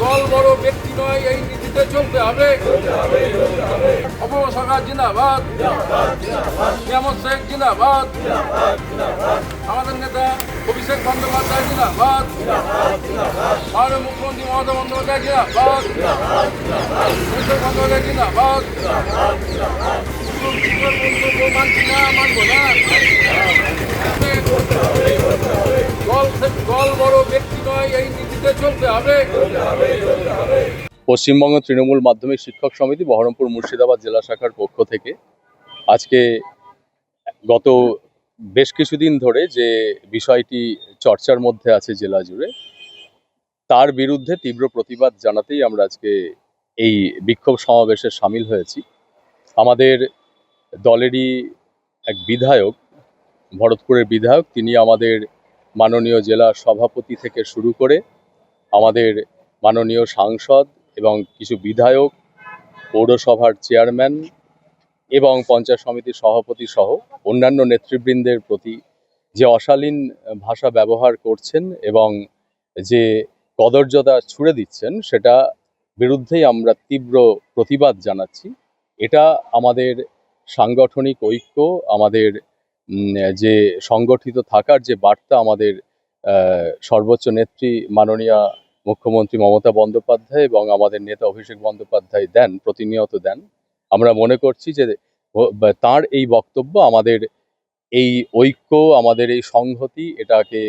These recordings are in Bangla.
দল বড় ব্যক্তি নয়, এই নীতিতে চলতে হবে। অপসরকার জিন্দাবাদ। নিয়ামত শেখ জিন্দাবাদ। আমাদের নেতা অভিষেক বন্দ্যোপাধ্যায় জিন্দাবাদ। মাননীয় মুখ্যমন্ত্রী মমতা বন্দ্যোপাধ্যায় জিন্দাবাদ। অভিষেক বন্দ্যোপাধ্যায় জিন্দাবাদ। পশ্চিমবঙ্গ তৃণমূল মাধ্যমিক শিক্ষক সমিতি বহরমপুর মুর্শিদাবাদ জেলা শাখার পক্ষ থেকে আজকে গত বেশ কিছুদিন ধরে যে বিষয়টি চর্চার মধ্যে আছে জেলা জুড়ে, তার বিরুদ্ধে তীব্র প্রতিবাদ জানাতেই আমরা আজকে এই বিক্ষোভ সমাবেশে সামিল হয়েছি। আমাদের দলেরই এক বিধায়ক, ভরতপুরের বিধায়ক, তিনি আমাদের মাননীয় জেলা সভাপতি থেকে শুরু করে আমাদের মাননীয় সাংসদ এবং কিছু বিধায়ক, পৌরসভার চেয়ারম্যান এবং পঞ্চায়েত সমিতির সভাপতি সহ অন্যান্য নেতৃবৃন্দের প্রতি যে অশালীন ভাষা ব্যবহার করছেন এবং যে কদর্যতা ছুড়ে দিচ্ছেন, সেটা বিরুদ্ধেই আমরা তীব্র প্রতিবাদ জানাচ্ছি। এটা আমাদের সাংগঠনিক ঐক্য, আমাদের যে সংগঠিত থাকার যে বার্তা আমাদের সর্বোচ্চ নেত্রী মাননীয়া মুখ্যমন্ত্রী মমতা বন্দ্যোপাধ্যায় এবং আমাদের নেতা অভিষেক বন্দ্যোপাধ্যায় দেন, প্রতিনিয়ত দেন, আমরা মনে করছি যে তার এই বক্তব্য আমাদের এই ঐক্য, আমাদের এই সংহতি এটাকে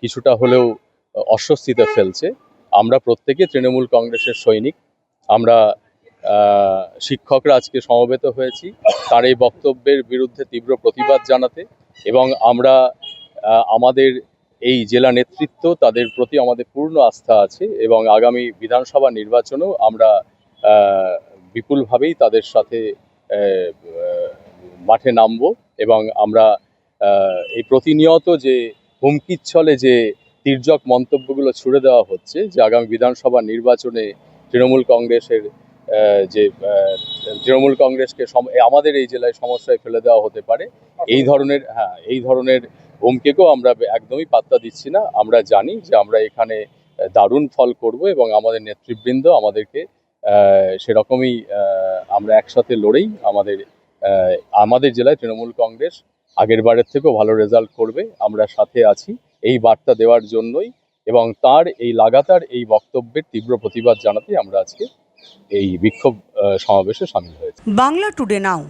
কিছুটা হলেও অস্বস্তিতে ফেলছে। আমরা প্রত্যেকে তৃণমূল কংগ্রেসের সৈনিক, আমরা শিক্ষকরা আজকে সমবেত হয়েছি তার এই বক্তব্যের বিরুদ্ধে তীব্র প্রতিবাদ জানাতে এবং আমরা আমাদের এই জেলা নেতৃত্ব তাদের প্রতি আমাদের পূর্ণ আস্থা আছে এবং আগামী বিধানসভা নির্বাচনেও আমরা বিপুলভাবেই তাদের সাথে মাঠে নামব এবং আমরা এই প্রতিনিয়ত যে হুমকির ছলে যে তির্যক মন্তব্যগুলো ছুড়ে দেওয়া হচ্ছে যে আগামী বিধানসভা নির্বাচনে তৃণমূল কংগ্রেসের যে তৃণমূল কংগ্রেসকে আমাদের এই জেলায় সমস্যায় ফেলে দেওয়া হতে পারে। এই ধরনের হ্যাঁ এই ধরনের হুমকিকেও আমরা একদমই পাত্তা দিচ্ছি না। আমরা জানি যে আমরা এখানে দারুণ ফল করব এবং আমাদের নেতৃবৃন্দ আমাদেরকে সেরকমই আমরা একসাথে লড়েই আমাদের আমাদের জেলায় তৃণমূল কংগ্রেস আগের বারের থেকেও ভালো রেজাল্ট করবে। আমরা সাথে আছি এই বার্তা দেওয়ার জন্যই এবং তার এই লাগাতার এই বক্তব্যের তীব্র প্রতিবাদ জানাতে আমরা আজকে এই বিক্ষোভ সমাবেশে সামিল হয়েছে। Bangla today now.